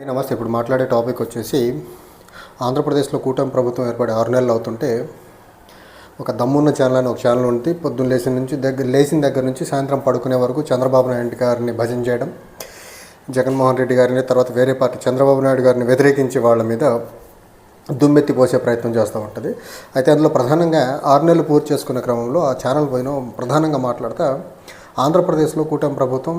నమస్తే. ఇప్పుడు మాట్లాడే టాపిక్ వచ్చేసి ఆంధ్రప్రదేశ్లో కూటమి ప్రభుత్వం ఏర్పడి ఆరు నెలలు అవుతుంటే ఒక దమ్మున్న ఛానల్ అని ఒక ఛానల్ ఉంది. పొద్దున్న లేచిన నుంచి దగ్గర లేచిన దగ్గర నుంచి సాయంత్రం పడుకునే వరకు చంద్రబాబు నాయుడు గారిని భజన చేయడం జగన్మోహన్ రెడ్డి గారిని తర్వాత వేరే పార్టీ చంద్రబాబు నాయుడు గారిని వ్యతిరేకించే వాళ్ళ మీద దుమ్మెత్తి పోసే ప్రయత్నం చేస్తూ ఉంటుంది. అయితే అందులో ప్రధానంగా ఆరు నెలలు పూర్తి చేసుకునే క్రమంలో ఆ ఛానల్ పోయిన ప్రధానంగా మాట్లాడతా ఆంధ్రప్రదేశ్లో కూటమి ప్రభుత్వం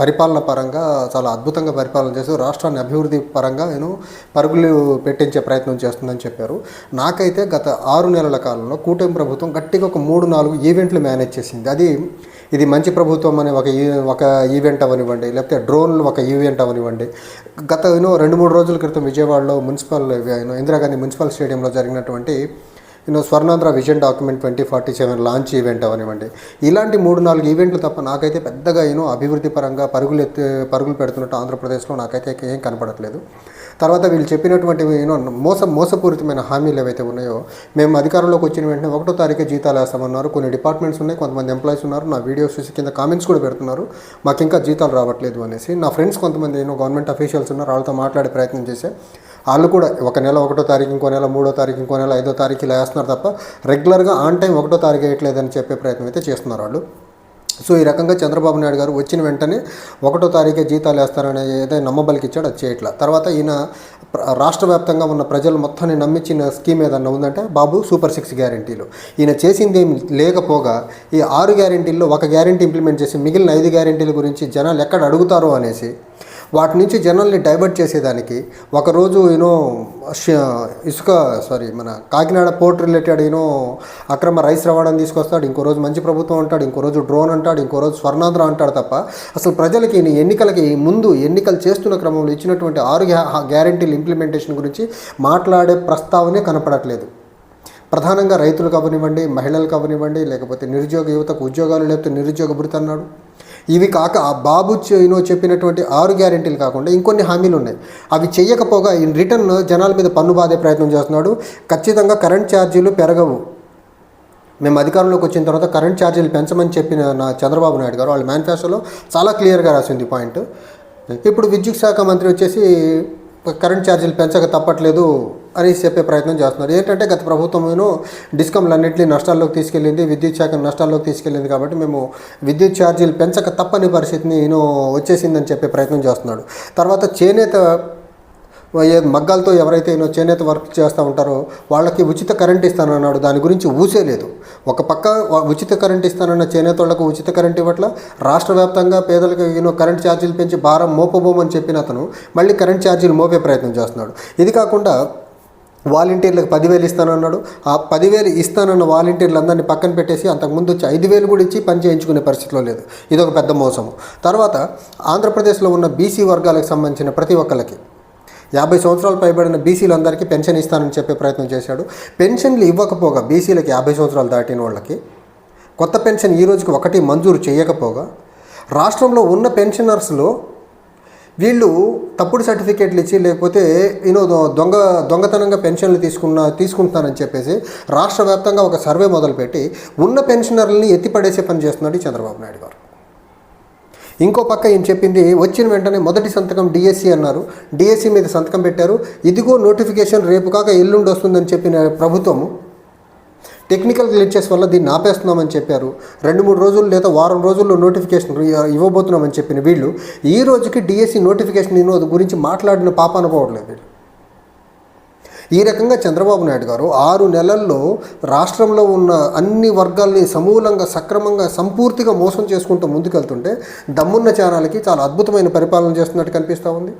పరిపాలన పరంగా చాలా అద్భుతంగా పరిపాలన చేస్తూ రాష్ట్రాన్ని అభివృద్ధి పరంగా నేను పరుగులు పెట్టించే ప్రయత్నం చేస్తుందని చెప్పారు. నాకైతే గత ఆరు నెలల కాలంలో కూటమి ప్రభుత్వం గట్టిగా ఒక మూడు నాలుగు ఈవెంట్లు మేనేజ్ చేసింది. అది ఇది మంచి ప్రభుత్వం అనే ఒక ఈ- ఒక ఈవెంట్ అవనివ్వండి లేకపోతే డ్రోన్లు ఒక ఈవెంట్ అవనివ్వండి. గత రెండు మూడు రోజుల క్రితం విజయవాడలో మున్సిపల్ ఇందిరాగాంధీ మున్సిపల్ స్టేడియంలో జరిగినటువంటి you know Swarnandhra vision document twenty forty seven launch event అవనివ్వండి. ఇలాంటి మూడు నాలుగు ఈవెంట్లు తప్ప నాకైతే పెద్దగా యూనో అభివృద్ధి పరంగా పరుగులు ఎత్తి పరుగులు పెడుతున్నట్టు ఆంధ్రప్రదేశ్లో నాకైతే ఏం కనపడట్లేదు. తర్వాత వీళ్ళు చెప్పినటువంటి యూనో మోస మోసపూరితమైన హామీలు ఏవైతే ఉన్నాయో మేము అధికారంలోకి వచ్చిన వెంటనే ఒకటో తారీఖు జీతాలు వేస్తామన్నారు. కొన్ని డిపార్ట్మెంట్స్ ఉన్నాయి కొంతమంది ఎంప్లాయీస్ ఉన్నారు. నా వీడియోస్ చూసి కింద కామెంట్స్ కూడా పెడుతున్నారు. మాకు ఇంకా జీతాలు రావట్లేదు అనేసి నా ఫ్రెండ్స్ కొంతమంది యూనో గవర్నమెంట్ అఫీషియల్స్ ఉన్నారు. వాళ్ళతో మాట్లాడే ప్రయత్నం చేశా వాళ్ళు కూడా ఒక నెల ఒకటో తారీఖు ఇంకో నెల మూడో తారీఖు ఇంకో నెల ఐదో తారీఖు ఇలా వేస్తున్నారు తప్ప రెగ్యులర్గా ఆన్ టైం ఒకటో తారీఖు వేయట్లేదని చెప్పే ప్రయత్నం అయితే చేస్తున్నారు వాళ్ళు. సో ఈ రకంగా చంద్రబాబు నాయుడు గారు వచ్చిన వెంటనే ఒకటో తారీఖే జీతాలు వేస్తారనే ఏదైనా నమ్మబలికి ఇచ్చాడు అది చేయట్లా. తర్వాత ఈయన రాష్ట్ర వ్యాప్తంగా ఉన్న ప్రజలు మొత్తాన్ని నమ్మించిన స్కీమ్ ఏదన్నా ఉందంటే బాబు సూపర్ సిక్స్ గ్యారంటీలు ఈయన చేసింది ఏం లేకపోగా ఈ ఆరు గ్యారంటీల్లో ఒక గ్యారంటీ ఇంప్లిమెంట్ చేసి మిగిలిన ఐదు గ్యారంటీల గురించి జనాలు ఎక్కడ అడుగుతారో అనేసి వాటి నుంచి జనాల్ని డైవర్ట్ చేసేదానికి ఒకరోజు యూనో ఇసుక సారీ మన Kakinada port related you know అక్రమ రైస్ రవాణాని తీసుకొస్తాడు ఇంకో రోజు మంచి ప్రభుత్వం అంటాడు ఇంకో రోజు డ్రోన్ అంటాడు ఇంకో రోజు స్వర్ణాంధ్ర అంటాడు తప్ప అసలు ప్రజలకి ఈ ఎన్నికలకి ముందు ఎన్నికలు చేస్తున్న క్రమంలో ఇచ్చినటువంటి ఆరు గ్యా- ఇంప్లిమెంటేషన్ గురించి మాట్లాడే ప్రస్తావనే కనపడట్లేదు. ప్రధానంగా రైతులకు అవనివ్వండి మహిళలకు అవనివ్వండి లేకపోతే నిరుద్యోగ యువతకు ఉద్యోగాలు లేకపోతే నిరుద్యోగ భృతి అన్నాడు ఇవి కాక ఆ బాబు యూనో చెప్పినటువంటి ఆరు గ్యారెంటీలు కాకుండా ఇంకొన్ని హామీలు ఉన్నాయి. అవి చేయకపోగా ఇన్ రిటర్న్ జనాల మీద పన్ను బాధే ప్రయత్నం చేస్తున్నాడు. ఖచ్చితంగా కరెంట్ ఛార్జీలు పెరగవు. మేము అధికారంలోకి వచ్చిన తర్వాత కరెంట్ ఛార్జీలు పెంచమని చెప్పిన నా చంద్రబాబు నాయుడు గారు వాళ్ళ మేనిఫెస్టోలో చాలా క్లియర్గా రాసింది పాయింట్. ఇప్పుడు విద్యుత్ శాఖ మంత్రి వచ్చేసి కరెంట్ ఛార్జీలు పెంచక తప్పట్లేదు. అనేసి చెప్పే ప్రయత్నం చేస్తున్నారు. ఏంటంటే గత ప్రభుత్వమేను డిస్కమ్లన్నింటినీ నష్టాల్లోకి తీసుకెళ్ళింది విద్యుత్ శాఖ నష్టాల్లోకి తీసుకెళ్ళింది కాబట్టి మేము విద్యుత్ ఛార్జీలు పెంచక తప్పని పరిస్థితిని ఈయన వచ్చేసిందని చెప్పే ప్రయత్నం చేస్తున్నాడు. తర్వాత చేనేత ఏ మగ్గాలతో ఎవరైతే ఈయన చేనేత వర్క్ చేస్తూ ఉంటారో వాళ్ళకి ఉచిత కరెంట్ ఇస్తానన్నాడు. దాని గురించి ఊసే లేదు. ఒక పక్క ఉచిత కరెంట్ ఇస్తానన్న చేనేత వాళ్ళకు ఉచిత కరెంట్ ఇవ్వట్ల? రాష్ట్ర వ్యాప్తంగా పేదలకు ఈయన కరెంట్ ఛార్జీలు పెంచి భారం మోపబోమని చెప్పిన అతను మళ్ళీ కరెంట్ ఛార్జీలు మోపే ప్రయత్నం చేస్తున్నాడు. ఇది కాకుండా వాలంటీర్లకు పదివేలు ఇస్తానన్నాడు. ఆ పదివేలు ఇస్తానన్న వాలంటీర్లు అందరినీ పక్కన పెట్టేసి అంతకుముందు వచ్చి ఐదు వేలు కూడా ఇచ్చి పని చేయించుకునే పరిస్థితిలో లేదు. ఇది ఒక పెద్ద మోసము. తర్వాత ఆంధ్రప్రదేశ్లో ఉన్న బీసీ వర్గాలకు సంబంధించిన ప్రతి ఒక్కరికి యాభై సంవత్సరాలు పైబడిన బీసీలందరికీ పెన్షన్ ఇస్తానని చెప్పే ప్రయత్నం చేశాడు. పెన్షన్లు ఇవ్వకపోగా బీసీలకి యాభై సంవత్సరాలు దాటిన వాళ్ళకి కొత్త పెన్షన్ ఈ రోజుకి ఒకటి మంజూరు చేయకపోగా రాష్ట్రంలో ఉన్న పెన్షనర్స్లో వీళ్ళు తప్పుడు సర్టిఫికేట్లు ఇచ్చి లేకపోతే యూనో దొంగ దొంగతనంగా పెన్షన్లు తీసుకున్న తీసుకుంటున్నారని చెప్పేసి రాష్ట్ర వ్యాప్తంగా ఒక సర్వే మొదలుపెట్టి ఉన్న పెన్షనర్లని ఎత్తిపడేసే పని చేస్తున్నాడు చంద్రబాబు నాయుడు గారు. ఇంకో పక్క ఏం చెప్పింది వచ్చిన వెంటనే మొదటి సంతకం డిఎస్సి అన్నారు. డిఎస్సి మీద సంతకం పెట్టారు. ఇదిగో నోటిఫికేషన్ రేపు కాక ఎల్లుండి వస్తుందని చెప్పిన ప్రభుత్వము టెక్నికల్ గ్లిచెస్ వల్ల దీన్ని ఆపేస్తున్నామని చెప్పారు. రెండు మూడు రోజులు లేదా వారం రోజుల్లో నోటిఫికేషన్ ఇవ్వబోతున్నామని చెప్పిన వీళ్ళు ఈ రోజుకి డిఎస్సి నోటిఫికేషన్ ఇవ్వదు గురించి మాట్లాడిన పాప అనుకోవట్లేదు వీళ్ళు. ఈ రకంగా చంద్రబాబు నాయుడు గారు ఆరు నెలల్లో రాష్ట్రంలో ఉన్న అన్ని వర్గాల్ని సమూలంగా సక్రమంగా సంపూర్తిగా మోసం చేసుకుంటూ ముందుకెళ్తుంటే దమ్మున్న చారాలకి చాలా అద్భుతమైన పరిపాలన చేస్తున్నట్టు కనిపిస్తూ ఉంది.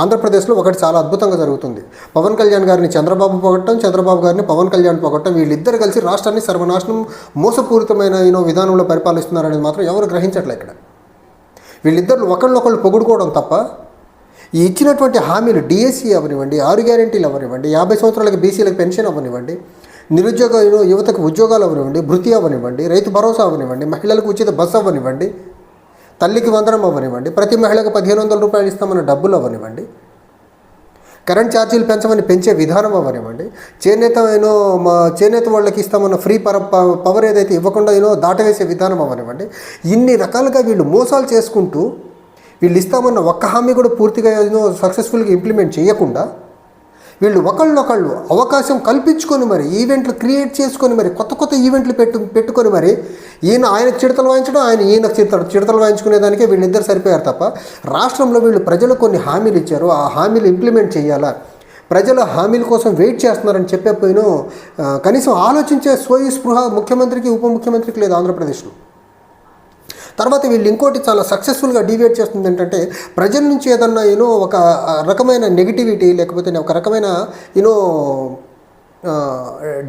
ఆంధ్రప్రదేశ్లో ఒకటి చాలా అద్భుతంగా జరుగుతుంది. పవన్ కళ్యాణ్ గారిని చంద్రబాబు పొగట్టం చంద్రబాబు గారిని పవన్ కళ్యాణ్ పొగట్టం వీళ్ళిద్దరు కలిసి రాష్ట్రాన్ని సర్వనాశనం మోసపూరితమైన యూనో విధానంలో పరిపాలిస్తున్నారనేది మాత్రం ఎవరు గ్రహించట్లే ఇక్కడ. వీళ్ళిద్దరు ఒకళ్ళొకళ్ళు పొగుడుకోవడం తప్ప ఈ ఇచ్చినటువంటి హామీలు డిఎస్సీ అవనివ్వండి ఆరు గ్యారెంటీలు అవనివ్వండి యాభై సంవత్సరాలకి బీసీలకు పెన్షన్ అవనివ్వండి నిరుద్యోగ యువతకు ఉద్యోగాలు అవనివ్వండి భృతి అవనివ్వండి రైతు భరోసా అవనివ్వండి మహిళలకు ఉచిత బస్సు అవనివ్వండి తల్లికి వందనం అవ్వనివ్వండి. ప్రతి మహిళకు పదిహేను వందల రూపాయలు ఇస్తామన్న డబ్బులు అవ్వనివ్వండి. కరెంట్ ఛార్జీలు పెంచమని పెంచే విధానం అవ్వనివ్వండి. చేనేత ఏనో మా చేనేత వాళ్ళకి ఇస్తామన్న ఫ్రీ పర ప- పవర్ ఏదైతే ఇవ్వకుండా ఏనో దాటవేసే విధానం అవ్వనివ్వండి. ఇన్ని రకాలుగా వీళ్ళు మోసాలు చేసుకుంటూ వీళ్ళు ఇస్తామన్న ఒక్క హామీ కూడా పూర్తిగా ఏదో సక్సెస్ఫుల్గా ఇంప్లిమెంట్ చేయకుండా వీళ్ళు ఒకళ్ళొకళ్ళు అవకాశం కల్పించుకొని మరి ఈవెంట్లు క్రియేట్ చేసుకొని మరి కొత్త కొత్త ఈవెంట్లు పెట్టు పెట్టుకొని మరి ఈయన ఆయనకు చిడతలు వాయించడం ఆయన ఈయనకు చిడతలు చిడతలు వాయించుకునేదానికే వీళ్ళిద్దరు సరిపోయారు తప్ప రాష్ట్రంలో వీళ్ళు ప్రజలు కొన్ని హామీలు ఇచ్చారు. ఆ హామీలు ఇంప్లిమెంట్ చేయాలా? ప్రజల హామీల కోసం వెయిట్ చేస్తున్నారని చెప్పేపోయినో కనీసం ఆలోచించే స్వయ స్పృహ ముఖ్యమంత్రికి ఉప ముఖ్యమంత్రికి లేదు ఆంధ్రప్రదేశ్లో. తర్వాత వీళ్ళు ఇంకోటి చాలా సక్సెస్ఫుల్గా డివేట్ చేస్తుంది ఏంటంటే ప్రజల నుంచి ఏదన్నా యూనో ఒక రకమైన నెగిటివిటీ లేకపోతే ఒక రకమైన యూనో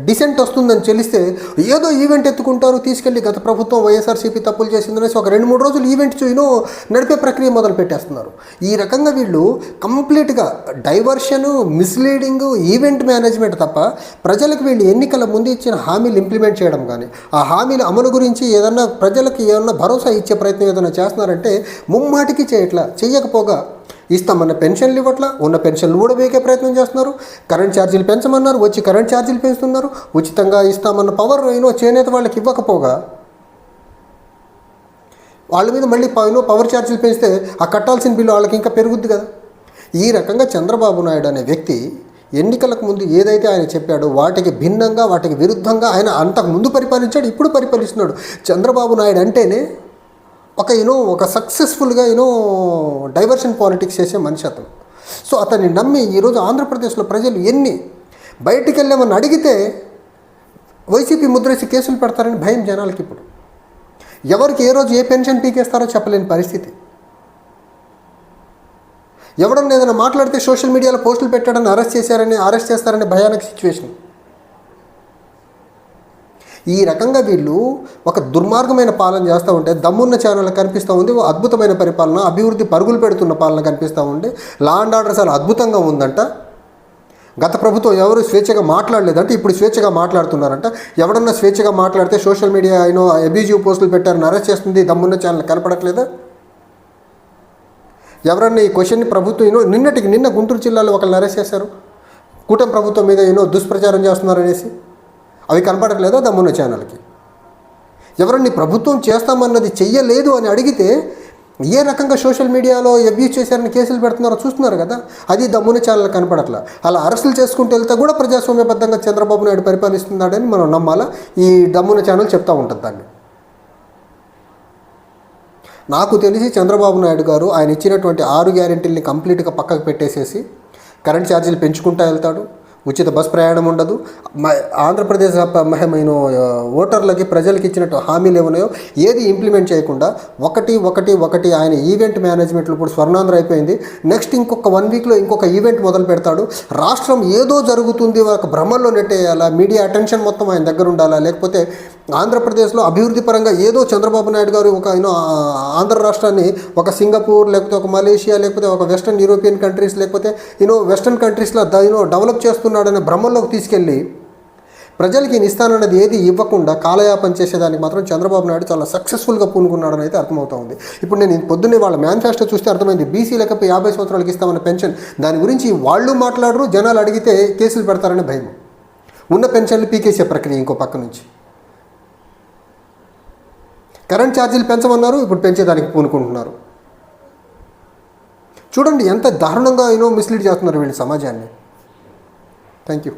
డిసెంట్ వస్తుందని చెల్లిస్తే ఏదో ఈవెంట్ ఎత్తుకుంటారు తీసుకెళ్ళి గత ప్రభుత్వం వైఎస్ఆర్సీపీ తప్పులు చేసిందనేసి ఒక రెండు మూడు రోజులు ఈవెంట్ చూయినో నడిపే ప్రక్రియ మొదలు పెట్టేస్తున్నారు. ఈ రకంగా వీళ్ళు కంప్లీట్గా డైవర్షను మిస్లీడింగ్ ఈవెంట్ మేనేజ్మెంట్ తప్ప ప్రజలకు వీళ్ళు ఎన్నికల ముందు ఇచ్చిన హామీలు ఇంప్లిమెంట్ చేయడం కానీ ఆ హామీల అమలు గురించి ఏదన్నా ప్రజలకు ఏమన్నా భరోసా ఇచ్చే ప్రయత్నం ఏదైనా చేస్తున్నారంటే ముమ్మాటికి చేయట్లా చెయ్యకపోగా ఇస్తామన్న పెన్షన్లు ఇవ్వట్లా ఉన్న పెన్షన్లు కూడా వేకే ప్రయత్నం చేస్తున్నారు. కరెంట్ ఛార్జీలు పెంచమన్నారు వచ్చి కరెంట్ ఛార్జీలు పెంచుతున్నారు. ఉచితంగా ఇస్తామన్న పవర్ అయినో చేనేత వాళ్ళకి ఇవ్వకపోగా వాళ్ళ మీద మళ్ళీ పైన పవర్ ఛార్జీలు పెంచితే ఆ కట్టాల్సిన బిల్లు వాళ్ళకి ఇంకా పెరుగుద్ది కదా. ఈ రకంగా చంద్రబాబు నాయుడు అనే వ్యక్తి ఎన్నికలకు ముందు ఏదైతే ఆయన చెప్పాడో వాటికి భిన్నంగా వాటికి విరుద్ధంగా ఆయన అంతకు ముందు పరిపాలించాడు ఇప్పుడు పరిపాలిస్తున్నాడు. చంద్రబాబు నాయుడు అంటేనే ఒక యూనో ఒక సక్సెస్ఫుల్గా యూనో డైవర్షన్ పాలిటిక్స్ చేసే మనిషి అతను. సో అతన్ని నమ్మి ఈరోజు ఆంధ్రప్రదేశ్లో ప్రజలు ఎన్ని బయటికి వెళ్ళామని అడిగితే వైసీపీ ముద్రేసి కేసులు పెడతారని భయం జనాలకి ఇప్పుడు. ఎవరికి ఏ రోజు ఏ పెన్షన్ పీకేస్తారో చెప్పలేని పరిస్థితి. ఎవడన్నా ఏదైనా మాట్లాడితే సోషల్ మీడియాలో పోస్టులు పెట్టాడని అరెస్ట్ చేశారని అరెస్ట్ చేస్తారని భయానక సిచ్యువేషన్ ఈ రకంగా వీళ్ళు ఒక దుర్మార్గమైన పాలన చేస్తూ ఉంటే దమ్మున్న ఛానల్ కనిపిస్తూ ఉంది ఓ అద్భుతమైన పరిపాలన అభివృద్ధి పరుగులు పెడుతున్న పాలన కనిపిస్తూ ఉంటే లా అండ్ ఆర్డర్ చాలా అద్భుతంగా ఉందంట. గత ప్రభుత్వం ఎవరు స్వేచ్ఛగా మాట్లాడలేదంటే ఇప్పుడు స్వేచ్ఛగా మాట్లాడుతున్నారంట. ఎవడన్నా స్వేచ్ఛగా మాట్లాడితే సోషల్ మీడియా అయినో అబ్యూజివ్ పోస్టులు పెట్టారని అరెస్ట్ చేస్తుంది దమ్మున్న ఛానల్ కనపడట్లేదా? ఎవరన్నా ఈ క్వశ్చన్ని ప్రభుత్వం ఏనో నిన్నటికి నిన్న గుంటూరు జిల్లాలో ఒకళ్ళని అరెస్ట్ చేశారు. కూటమి ప్రభుత్వం మీద ఏనో దుష్ప్రచారం చేస్తున్నారనేసి. అవి కనపడట్లేదా దమ్మున్న ఛానల్కి? ఎవరన్నా ప్రభుత్వం చేస్తామన్నది చెయ్యలేదు అని అడిగితే ఏ రకంగా సోషల్ మీడియాలో అబ్యూజ్ చేశారని కేసులు పెడుతున్నారో చూస్తున్నారు కదా? అది దమ్మున ఛానల్ కనపడట్లా. అలా అరెస్టులు చేసుకుంటూ వెళ్తే కూడా ప్రజాస్వామ్యబద్ధంగా చంద్రబాబు నాయుడు పరిపాలిస్తున్నాడని మనం నమ్మాలా? ఈ దమ్మున ఛానల్ చెప్తూ ఉంటుంది దాన్ని. నాకు తెలిసి చంద్రబాబు నాయుడు గారు ఆయన ఇచ్చినటువంటి ఆరు గ్యారెంటీల్ని కంప్లీట్గా పక్కకు పెట్టేసేసి కరెంట్ ఛార్జీలు పెంచుకుంటూ వెళ్తాడు. ఉచిత బస్ ప్రయాణం ఉండదు. మ- ఆంధ్రప్రదేశ్ ప- మహమైన ఓటర్లకి ప్రజలకి ఇచ్చినట్టు హామీలు ఏమున్నాయో ఏది ఇంప్లిమెంట్ చేయకుండా ఒకటి ఒకటి ఒకటి ఆయన ఈవెంట్ మేనేజ్మెంట్లో ఇప్పుడు స్వర్ణాంధ్ర అయిపోయింది. నెక్స్ట్ ఇంకొక వన్ వీక్లో ఇంకొక ఈవెంట్ మొదలు పెడతాడు. రాష్ట్రం ఏదో జరుగుతుంది ఒక భ్రమల్లో నెట్టేయాలా? మీడియా అటెన్షన్ మొత్తం ఆయన దగ్గర ఉండాలా? లేకపోతే ఆంధ్రప్రదేశ్లో అభివృద్ధి పరంగా ఏదో చంద్రబాబు నాయుడు గారు ఒక యూనో ఆంధ్ర రాష్ట్రాన్ని ఒక సింగపూర్ లేకపోతే ఒక మలేషియా లేకపోతే ఒక వెస్టర్న్ యూరోపియన్ కంట్రీస్ లేకపోతే యూనో వెస్టర్న్ కంట్రీస్లో యూనో డెవలప్ చేస్తున్నాడనే భ్రమంలోకి తీసుకెళ్ళి ప్రజలకి ఇస్తానన్నది ఏది ఇవ్వకుండా కాలయాపం చేసేదానికి మాత్రం చంద్రబాబు నాయుడు చాలా సక్సెస్ఫుల్గా పూనుకున్నాడని అయితే అర్థమవుతా ఉంది. ఇప్పుడు నేను పొద్దున్నే వాళ్ళ మేనిఫెస్టో చూస్తే అర్థమైంది. బీసీ లేకపోతే యాభై సంవత్సరాలకి ఇస్తామన్న పెన్షన్. దాని గురించి వాళ్ళు మాట్లాడరు జనాలు అడిగితే కేసులు పెడతారని భయం. ఉన్న పెన్షన్లు పీకేసే ప్రక్రియ ఇంకో పక్క నుంచి. కరెంట్ ఛార్జీలు పెంచమన్నారు ఇప్పుడు పెంచేదానికి పూనుకుంటున్నారు. చూడండి ఎంత దారుణంగా అయినో మిస్లీడ్ చేస్తున్నారు వీళ్ళు సమాజాన్ని. Thank you.